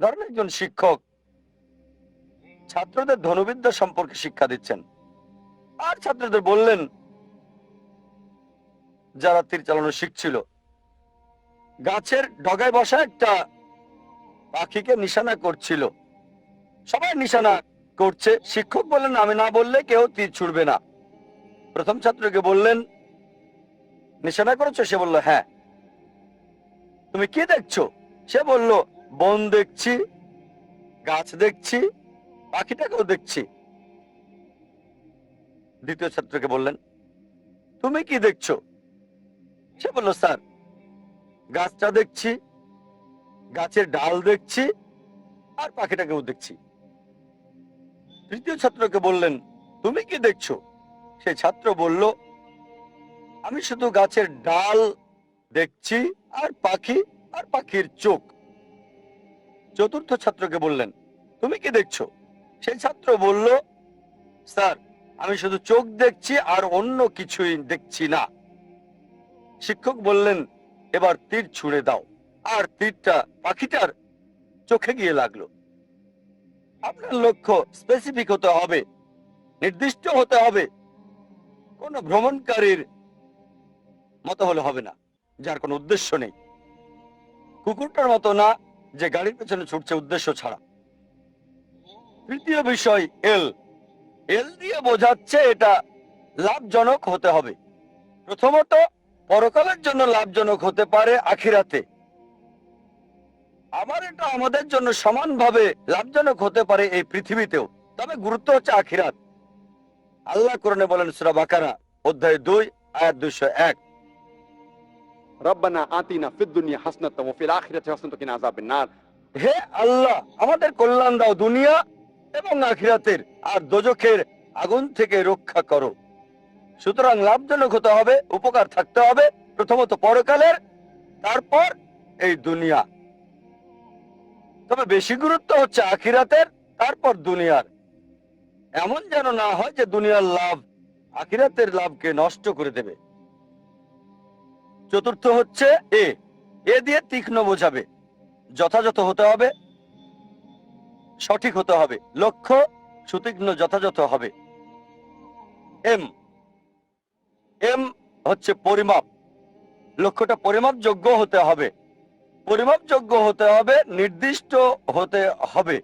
ধরেন একজন শিক্ষক ছাত্রদের ধনুবিদ্যা সম্পর্কে শিক্ষা দিচ্ছেন। আর ছাত্রদের বললেন, যারা তীর চালানো শিখছিল, গাছের ডগায় বসা একটা পাখিকে নিশানা করছিল। সবাই নিশানা করছে। শিক্ষক বললেন, আমি না বললে কেউ তীর ছুড়বে না। প্রথম ছাত্রকে বললেন, নিশানা করেছ? সে বলল হ্যাঁ। তুমি কি দেখছ? সে বলল বন দেখছি, গাছ দেখছি, পাখিটাকেও দেখছি। দ্বিতীয় ছাত্রকে বললেন, তুমি কি দেখছ? সে বলল, স্যার, গাছটা দেখছি, গাছের ডাল দেখছি, আর পাখিটাকেও দেখছি। তৃতীয় ছাত্রকে বললেন, তুমি কি দেখছ? সেই ছাত্র বলল, আমি শুধু গাছের ডাল দেখছি, আর পাখি, আর পাখির চোখ। চতুর্থ ছাত্রকে বললেন, তুমি কি দেখছ? সেই ছাত্র বলল, স্যার, আমি শুধু চোখ দেখছি আর অন্য কিছুই দেখছি না। শিক্ষক বললেন, এবার তীর ছুঁড়ে দাও। আর তীরটা পাখিটার চোখে গিয়ে লাগল। আপনার লক্ষ্য স্পেসিফিক হতে হবে, নির্দিষ্ট হতে হবে। কোন ভ্রমণকারীর মতো হলে হবে না, যার কোনো উদ্দেশ্য নেই। কুকুরটার মতো না যে গাড়ির পেছনে ছুটছে উদ্দেশ্য ছাড়া। তৃতীয় বিষয় এল এল দিয়ে বোঝাচ্ছে এটা লাভজনক হতে হবে। প্রথমত, পরকালের জন্য লাভজনক হতে পারে আখিরাতে। আবার এটা আমাদের জন্য সমানভাবে লাভজনক হতে পারে এই পৃথিবীতেও। তবে গুরুত্ব হচ্ছে আখিরাত। আল্লাহ কোরআনে বলেন, সূরা বাকারা, অধ্যায় দুই, আয়াত দুইশো এক। রব্বানা আতিনা ফিদ্দুনিয়া হাসনাত ওয়া ফিল আখিরাতি হাসনাত কিনা আযাবিন নার। হে আল্লাহ, আমাদের কল্যাণ দাও দুনিয়া এবং আখিরাতের, আর দোজখের আগুন থেকে রক্ষা করো। সুতরাং লাভজনক হতে হবে, উপকার থাকতে হবে, প্রথমত পরকালের, তারপর এই দুনিয়া। তবে বেশি গুরুত্ব হচ্ছে আখিরাতের, তারপর দুনিয়ার। এমন যেন না হয় যে দুনিয়ার লাভ আখিরাতের লাভকে নষ্ট করে দেবে। চতুর্থ হচ্ছে এ। এ দিয়ে তীক্ষ্ণ বোঝাবে। যথাযথ হতে হবে, সঠিক হতে হবে। লক্ষ্য, সুতীক্ষ্ণ, যথাযথ হবে। এম। এম হচ্ছে পরিমাপ। লক্ষ্যটা পরিমাপযোগ্য হতে হবে। পরিমাপযোগ্য হতে হবে, নির্দিষ্ট হতে হবে।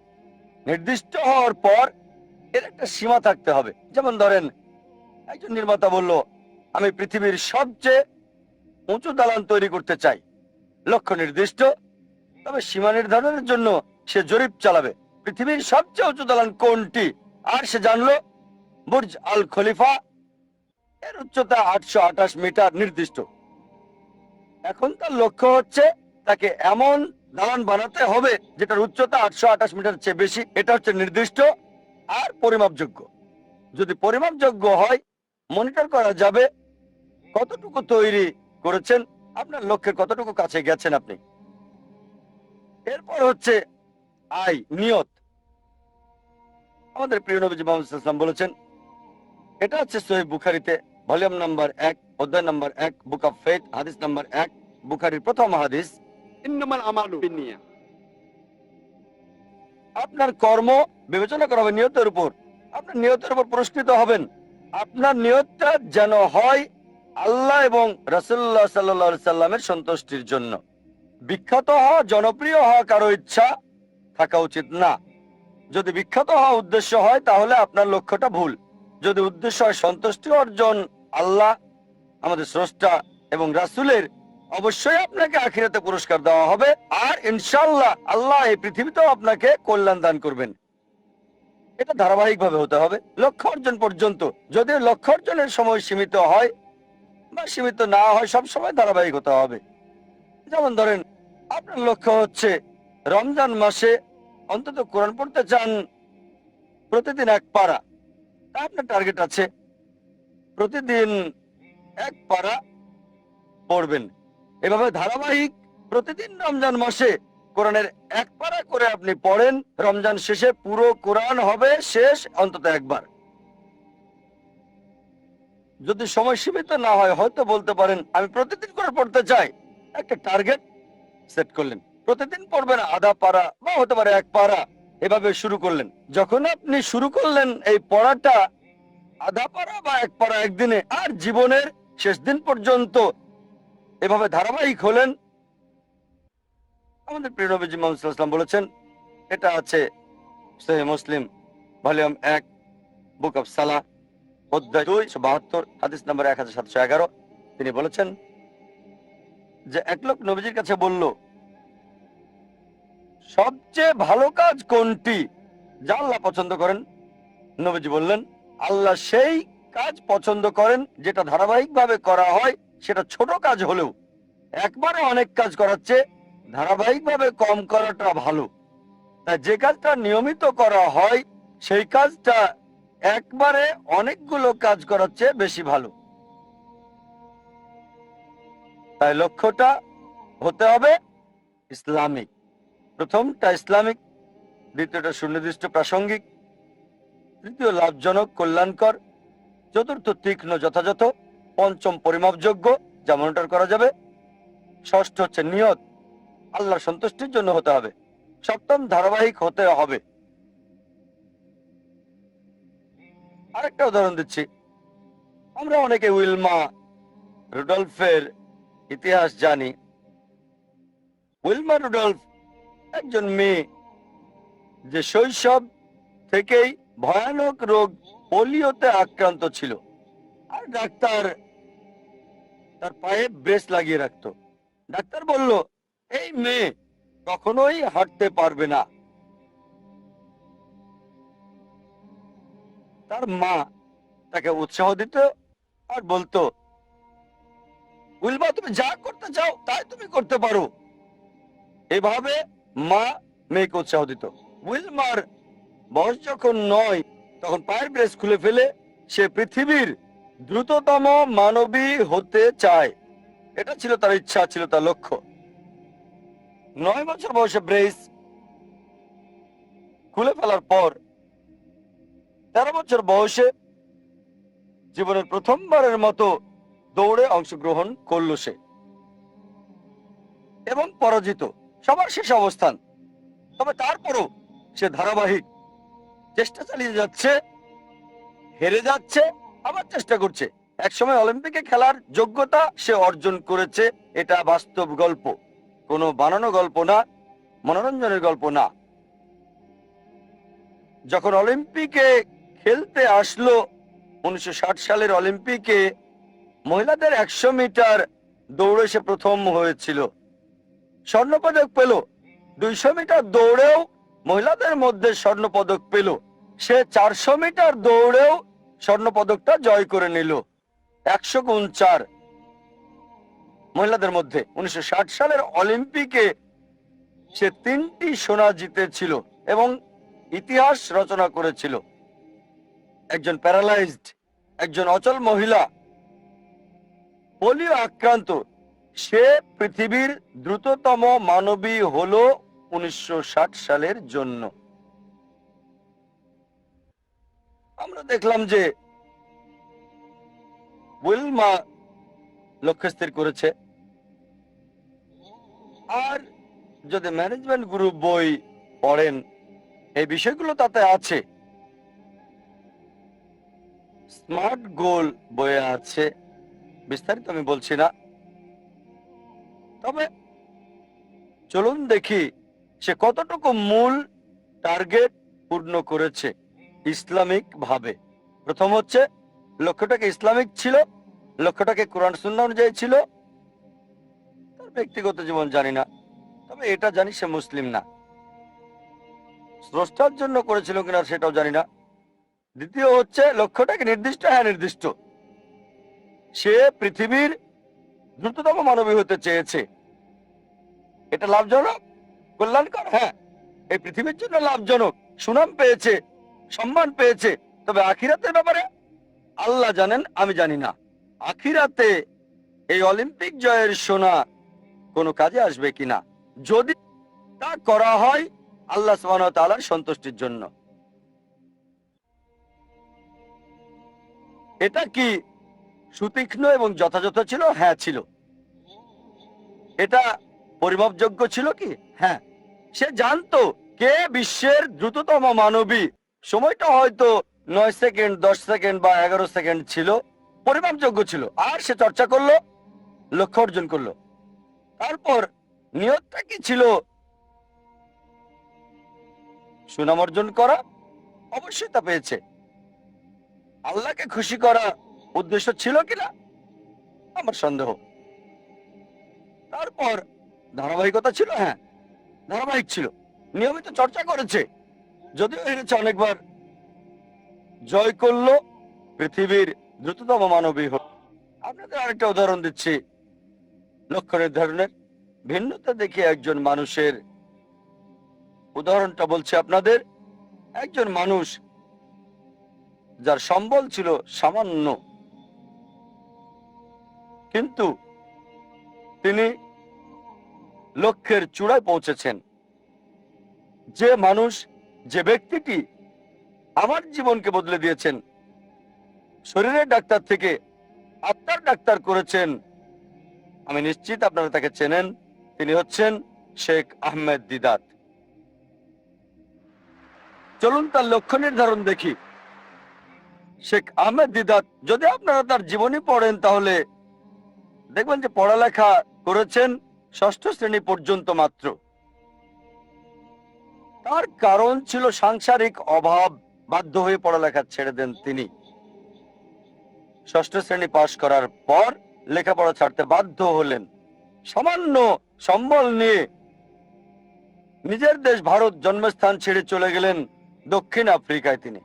নির্দিষ্ট হওয়ার পর এর একটা সীমা থাকতে হবে। যেমন ধরেন, একজন নির্মাতা বলল, আমি পৃথিবীর সবচেয়ে উঁচু দালান তৈরি করতে চাই। লক্ষ্য নির্দিষ্ট, তবে সীমা নির্ধারণের জন্য সে জরিপ চালাবে। পৃথিবীর সবচেয়ে উঁচু দালান কোনটি? আর সে জানলো, বুর্জ আল খলিফা। এর উচ্চতা আটশো আঠাশ মিটার নির্দিষ্ট। এখন তার লক্ষ্য হচ্ছে তাকে এমন দালান বানাতে হবে যেটার উচ্চতা আটশো আঠাশ মিটার চেয়ে বেশি। এটা হচ্ছে নির্দিষ্ট আর পরিমাপযোগ্য। যদি পরিমাপযোগ্য হয়, মনিটর করা যাবে কতটুকু তৈরি করেছেন, আপনার লক্ষ্যের কতটুকু কাছে গেছেন আপনি? এরপর হচ্ছে আই, নিয়ত। আমাদের প্রিয় নবীজি মোহাম্মদ বলেছেন, এটা হচ্ছে সোহেব বুখারিতে, ভলিউম নাম্বার এক, অধ্যায় নাম্বার এক, বুক অফ ফেথ, হাদিস নাম্বার এক, বুখারির প্রথম হাদিস আপনার কর্ম বিবেচনা করা হবে নিয়তের উপর। আপনার নিয়তের উপর পুরস্কৃত হবেন। আপনার নিয়তটা যেন হয় আল্লাহ এবং রাসুল্লাহ সাল্লা সাল্লামের সন্তুষ্টির জন্য। বিখ্যাত হওয়া, জনপ্রিয় হওয়া কারও ইচ্ছা থাকা উচিত না। যদি বিখ্যাত হওয়া উদ্দেশ্য হয়, তাহলে আপনার লক্ষ্যটা ভুল। যদি উদ্দেশ্য হয় সন্তুষ্টি অর্জন, আল্লাহ আমাদের স্রষ্টা এবং রাসুলের অবশ্যই আপনাকে আখিরাতে পুরস্কার দেওয়া হবে। আর ইনশাল্লাহ আল্লাহ এই পৃথিবীতেও আপনাকে কল্যাণ দান করবেন। এটা ধারাবাহিক ভাবে হতে হবে। লক্ষ্য অর্জন পর্যন্ত। যদি লক্ষ্য অর্জনের সময় সীমিত হয় বা সীমিত না হয় সব সময় ধারাবাহিক হতে হবে। যেমন ধরেন, আপনার লক্ষ্য হচ্ছে রমজান মাসে অন্তত কোরআন পড়তে চান প্রতিদিন এক পারা। তা আপনার টার্গেট আছে। প্রতিদিন এক পারা পড়বেন। এভাবে ধারাবাহিক প্রতিদিন রমজান মাসে কোরআনের এক পারা করে আপনি পড়েন। রমজান শেষে পুরো কোরআন হবে শেষ অন্তত একবার। যদি সময় সীমিত না হয়, হয়তো বলতে পারেন, আমি প্রতিদিন করে পড়তে চাই। একটা টার্গেট সেট করলেন। প্রতিদিন পড়বেন আধা পারা বা হতে পারে এক পারা। এভাবে শুরু করলেন। যখন আপনি শুরু করলেন এই পড়াটা, আধা পারা বা এক পারা একদিনে, আর জীবনের শেষ দিন পর্যন্ত এভাবে ধারাবাহিক হলেন, আমাদের প্রিয় নবীজি মোহাম্মদ সাল্লাল্লাহু আলাইহি ওয়াসাল্লাম বলেছেন, এটা আছে মুসলিম ভলিউম এক বুক অফ সালা অধ্যায় দুইশো বাহাত্তর, হাদিস নম্বর এক হাজার তিনি বলেছেন যে, এক লোক নবীজির কাছে বলল, সবচেয়ে ভালো কাজ কোনটি? যা আল্লাহ পছন্দ করেন। নবীজি বললেন, আল্লাহ সেই কাজ পছন্দ করেন যেটা ধারাবাহিকভাবে করা হয়, সেটা ছোট কাজ হলেও একবারে অনেক কাজ করাচ্ছে ধারাবাহিকভাবে কম করাটা ভালো। যে কাজটা নিয়মিত করা হয়, সেই কাজটা একবারে অনেকগুলো কাজ করার চেয়ে বেশি ভালো। তাই লক্ষ্যটা হতে হবে ইসলামিক। প্রথমটা ইসলামিক, দ্বিতীয়টা সুনির্দিষ্ট প্রাসঙ্গিক, তৃতীয় লাভজনক, কল্যাণকর, চতুর্থ তীক্ষ্ণ যথাযথ, পঞ্চম পরিমাপযোগ্য যা করা যাবে। ষষ্ঠ হচ্ছে নিয়ত, আল্লাহর সন্তুষ্টির জন্য হতে হবে। সপ্তম ধারাবাহিক হতে হবে। আরেকটা উদাহরণ দিচ্ছি। আমরা অনেকে উইলমা রুডলফের ইতিহাস জানি। উইলমা রুডলফ একজন মেয়ে যে শৈশব থেকেই ভয়ানক রোগ পোলিওতে আক্রান্ত ছিল। আর ডাক্তার তার পায়ে ব্রেস লাগিয়ে রাখতো। ডাক্তার বলল, এই মেয়ে কখনোই হাঁটতে পারবে না। তার মা তাকে উৎসাহ দিত আর বলতো উইলবা তুমি যা করতে চাও, তাই তুমি করতে পারো। এভাবে মা মেয়েকে উৎসাহ দিত। উইলমার বয়স যখন নয়, তখন পায়ের ব্রেস খুলে ফেলে সে পৃথিবীর দ্রুততম মানবী হতে চায়। এটা ছিল তার ইচ্ছা, ছিল তার লক্ষ্য। নয় বছর বয়সে ব্রেস খুলে ফেলার পর তেরো বছর বয়সে জীবনের প্রথমবারের মতো দৌড়ে অংশগ্রহণ করল সে। এবং পরাজিত। সবার শেষ অবস্থান। তবে তারপরও সে ধারাবাহিক চেষ্টা চালিয়ে যাচ্ছে, হেরে যাচ্ছে, আবার চেষ্টা করছে। একসময় অলিম্পিকে খেলার যোগ্যতা সে অর্জন করেছে, এটা বাস্তব গল্প। কোনো বানানো গল্প না, মনোরঞ্জনের গল্প না। যখন অলিম্পিকে খেলতে আসলো উনিশশো ষাট সালের অলিম্পিকে। মহিলাদের একশো মিটার দৌড়ে সে প্রথম হয়েছিল। স্বর্ণপদক পেল। দুইশো মিটার দৌড়েও মহিলাদের মধ্যে স্বর্ণপদক পেল। সে চারশো মিটার দৌড়েও স্বর্ণপদকটা জয় করে নিল। একশো গুণ চার। মহিলাদের মধ্যে উনিশশো ষাট সালের অলিম্পিকে সে তিনটি সোনা জিতেছিল এবং ইতিহাস রচনা করেছিল। একজন প্যারালাইজড, একজন অচল মহিলা। পোলিও আক্রান্ত। সে পৃথিবীর দ্রুততম মানবী হল উনিশশো ষাট সালের জন্য। আমরা দেখলাম যে উইলমা লক্ষ্য স্থির করেছে। আর যদি ম্যানেজমেন্ট গ্রুপ বই পড়েন, এই বিষয়গুলো তাতে আছে। স্মার্ট গোল বইয়ে আছে। বিস্তারিত আমি বলছি না। তবে চলুন দেখি সে কতটুকু মূল টার্গেট পূর্ণ করেছে ইসলামিক ভাবে প্রথম হচ্ছে, লক্ষ্যটাকে ইসলামিক ছিল, লক্ষ্যটাকে কোরআন সুন্না অনুযায়ী ছিল। তার ব্যক্তিগত জীবন জানি না, তবে এটা জানি সে মুসলিম না। স্রষ্টার জন্য করেছিল কিনা সেটাও জানি না। দ্বিতীয় হচ্ছে লক্ষ্যটাকে নির্দিষ্ট হ্যাঁ নির্দিষ্ট। সে পৃথিবীর দ্রুততম মানবী হতে চেয়েছে। এটা লাভজনক? কল্যাণকর? হ্যাঁ। এই পৃথিবীর জন্য লাভজনক। সুনাম পেয়েছে, সম্মান পেয়েছে। তবে আখিরাতের ব্যাপারে আল্লাহ জানেন, আমি জানি না। আখিরাতে এই অলিম্পিক জয়ের সোনা কোনো কাজে আসবে কিনা? যদি তা করা হয়, আল্লাহ ওয়া সন্তুষ্টির জন্য। এটা কি সুতীক্ষ্ণ এবং যথাযথ ছিল? হ্যাঁ ছিল। এটা পরিমাপযোগ্য ছিল কি? হ্যাঁ। সে জানতো কে বিশ্বের দ্রুততম মানবী। সময়টা হয়তো নয় সেকেন্ড, দশ সেকেন্ড বা এগারো সেকেন্ড ছিল। পরিমাপযোগ্য ছিল। আর সে চর্চা করল, লক্ষ্য অর্জন করল। তারপর নিয়তটা কি ছিল? সুনাম অর্জন করা? অবশ্যই তা পেয়েছে। আল্লাহকে খুশি করা উদ্দেশ্য ছিল কিনা? আমার সন্দেহ। তারপর ধারাবাহিকতা ছিল হ্যাঁ ধারাবাহিক ছিল। নিয়মিত চর্চা করেছে। যদিও হেরেছে অনেকবার। জয় করল পৃথিবীর দ্রুততম মানবী হল। আপনাদের আরেকটা উদাহরণ দিচ্ছি। লক্ষ্য নির্ধারণের ভিন্নতা দেখে একজন মানুষের উদাহরণটা বলছে আপনাদের। একজন মানুষ যার সম্বল ছিল সামান্য। কিন্তু তিনি লক্ষ্যের চূড়ায় পৌঁছেছেন। যে মানুষ, যে ব্যক্তিটি আমার জীবনকে বদলে দিয়েছেন, শরীরের ডাক্তার থেকে আত্মার ডাক্তার করেছেন, আমি নিশ্চিত আপনারা তাকে চেনেন, তিনি হচ্ছেন শেখ আহমেদ দিদাত। চলুন তার লক্ষ্য নির্ধারণ দেখি। শেখ আহমেদ দিদাত যদি আপনারা তার জীবনী পড়েন তাহলে দেখবেন যে পড়ালেখা করেছেন ষষ্ঠ শ্রেণি পর্যন্ত মাত্র। তার কারণ ছিল সাংসারিক অভাব, বাধ্য হয়ে পড়ালেখা ছেড়ে দেন তিনি। ষষ্ঠ শ্রেণি পাশ করার পর লেখাপড়া ছাড়তে বাধ্য হলেন। সামান্য সম্বল নিয়ে নিজের দেশ ভারত জন্মস্থান ছেড়ে চলে গেলেন দক্ষিণ আফ্রিকায় তিনি।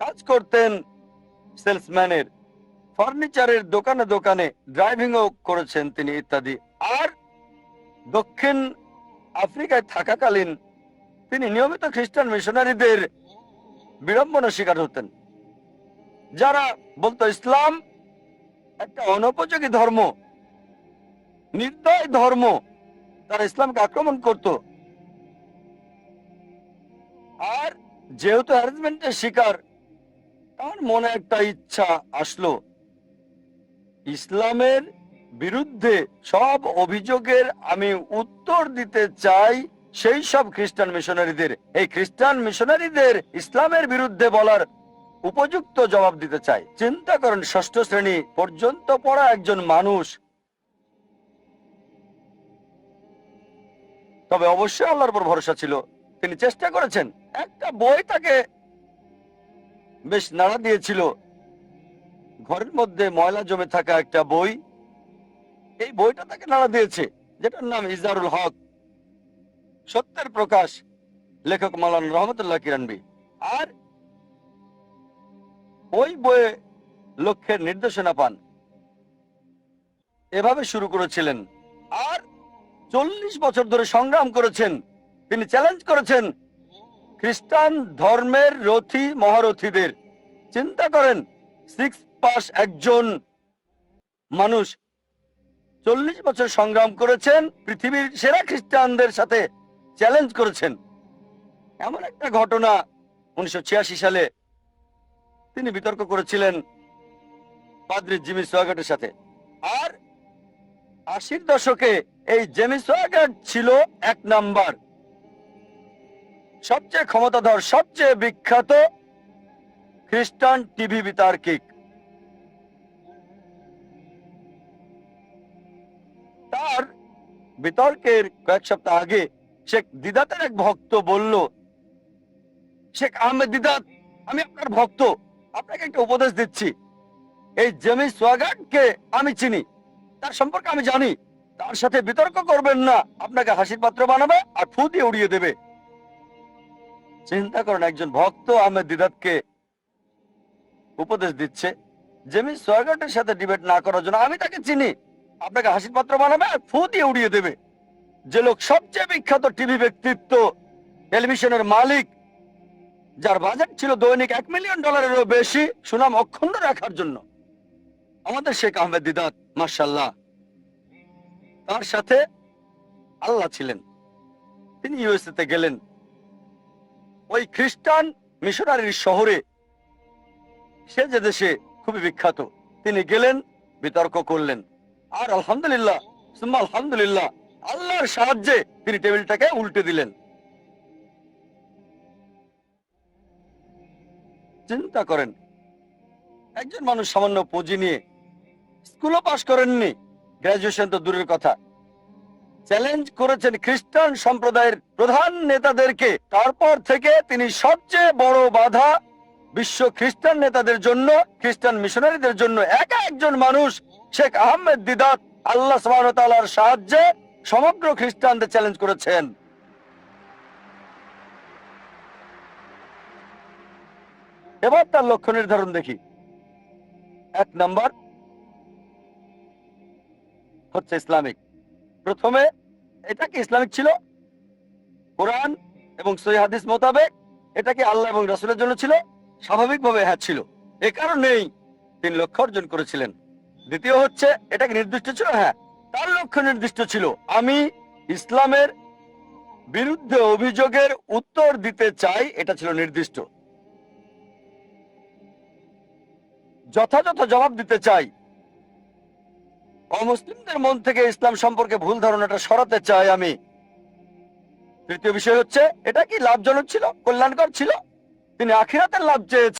কাজ করতেন সেলসম্যানের। ফার্নিচারের দোকানে দোকানে ড্রাইভিংও করেছেন তিনি ইত্যাদি। আর দক্ষিণ আফ্রিকায় থাকাকালীন তিনি নিয়মিত খ্রিস্টান মিশনারিদের বিড়ম্বনা শিকার হতেন। যারা বলতো, ইসলাম একটা অনুপযোগী ধর্ম, নির্দয় ধর্ম। তারা ইসলামকে আক্রমণ করত। আর যেহেতু হ্যারাসমেন্টের শিকার তার মনে একটা ইচ্ছা আসলো। ইসলামের বিরুদ্ধে সব অভিযোগের আমি উত্তর দিতে চাই সেই সব খ্রিস্টান মিশনারিদের। এই খ্রিস্টান মিশনারিদের ইসলামের বিরুদ্ধে বলার উপযুক্ত জবাব দিতে চাই। চিন্তা করেন, ষষ্ঠ শ্রেণি পর্যন্ত পড়া একজন মানুষ। তবে অবশ্যই আল্লাহর উপর ভরসা ছিল। তিনি চেষ্টা করেছেন। একটা বই তাকে বেশ নাড়া দিয়েছিল। ঘরের মধ্যে ময়লা জমে থাকা একটা বই। এই বইটা তাকে নাড়া দিয়েছে, যেটার নাম ইজারুল হক। সত্যের প্রকাশ, লেখক মাওলানা রহমতুল্লাহ কিরানবি। আর ওই বইয়ে লক্ষ্যের নির্দেশনা পান। এভাবে শুরু করেছিলেন। আর চল্লিশ বছর ধরে সংগ্রাম করেছেন। তিনি চ্যালেঞ্জ করেছেন। খ্রিস্টান ধর্মের রথী মহারথীদের। চিন্তা করেন সিক্স পাস একজন মানুষ চল্লিশ বছর সংগ্রাম করেছেন, পৃথিবীর সেরা খ্রিস্টানদের সাথে চ্যালেঞ্জ করেছেন। এমন একটা ঘটনা উনিশশো ছিয়াশি সালে তিনি বিতর্ক করেছিলেন পাদ্রি জিমি সোয়াগাটের সাথে। আর আশির দশকে এই জেমি সোয়াগাট ছিল এক নাম্বার। সবচেয়ে ক্ষমতাধর, সবচেয়ে বিখ্যাত খ্রিস্টান টিভি বিতার্কিক। তার বিতর্কের কয়েক সপ্তাহ আগে শেখ দিদাতের এক ভক্ত বলল, শেখ আহমেদ দিদাত, আমি আপনার ভক্ত, আপনাকে একটা উপদেশ দিচ্ছি। এই জেমি সোয়াগাটকে আমি চিনি, তার সম্পর্কে আমি জানি। তার সাথে বিতর্ক করবেন না, আপনাকে হাসির পাত্র বানাবে আর ফু দিয়ে উড়িয়ে দেবে। চিন্তা করেন, একজন ভক্ত আহমেদ দিদাতকে উপদেশ দিচ্ছে, জেমি সোয়াগাটের সাথে ডিবেট না করার জন্য। আমি তাকে চিনি। আপনাকে হাসির পাত্র বানাবে আর ফু দিয়ে উড়িয়ে দেবে। যে লোক সবচেয়ে বিখ্যাত টিভি ব্যক্তিত্ব, টেলিভিশনের মালিক, যার বাজেট ছিল দৈনিক এক মিলিয়ন ডলারেরও বেশি, সুনাম অক্ষুণ্ণ রাখার জন্য। আমাদের শেখ আহমেদ দিদাত মার্শাল্লাহ তার সাথে আল্লাহ ছিলেন। তিনি ইউএসএ তে গেলেন। ওই খ্রিস্টান মিশনারির শহরে। সে যে দেশে খুবই বিখ্যাত, তিনি গেলেন, বিতর্ক করলেন। আর আলহামদুলিল্লাহ আলহামদুলিল্লাহ, আল্লাহর সাহায্যে তিনি টেবিলটাকে উল্টে দিলেন। চিন্তা করেন, একজন মানুষ সামান্য পুঁজি নিয়ে স্কুলও পাশ করেননি। গ্রাজুয়েশন তো দূরের কথা। চ্যালেঞ্জ করেছেন খ্রিস্টান সম্প্রদায়ের প্রধান নেতাদেরকে। তারপর থেকে তিনি সবচেয়ে বড় বাধা বিশ্ব খ্রিস্টান নেতাদের জন্য, খ্রিস্টান মিশনারিদের জন্য এক একজন মানুষ, শেখ আহমেদ দিদাত, আল্লাহ তাআলার সাহায্যে সমগ্র খ্রিস্টানদের চ্যালেঞ্জ করেছেন। এবার তার লক্ষ্য নির্ধারণ দেখি। এক নাম্বার হচ্ছে ইসলামিক। প্রথমে এটা কি ইসলামিক ছিল? কোরআন এবং সহি হাদিস মোতাবেক এটা কি আল্লাহ এবং রাসূলের জন্য ছিল? স্বাভাবিকভাবে হ্যাঁ ছিল। এ কারণেই তিনি লক্ষ্য অর্জন করেছিলেন। দ্বিতীয় হচ্ছে, এটা কি নির্দিষ্ট ছিল? হ্যাঁ তার লক্ষ্য নির্দিষ্ট ছিল। আমি ইসলামের বিরুদ্ধে অভিযোগের উত্তর দিতে চাই, এটা ছিল নির্দিষ্ট। যথাযথ জবাব দিতে চাই। অমুসলিমদের মন থেকে ইসলাম সম্পর্কে ভুল ধারণাটা সরাতে চাই আমি। তৃতীয় বিষয় হচ্ছে, এটা কি লাভজনক ছিল? কল্যাণকর ছিল? তিনি আখিরাতের লাভ চেয়েছেন।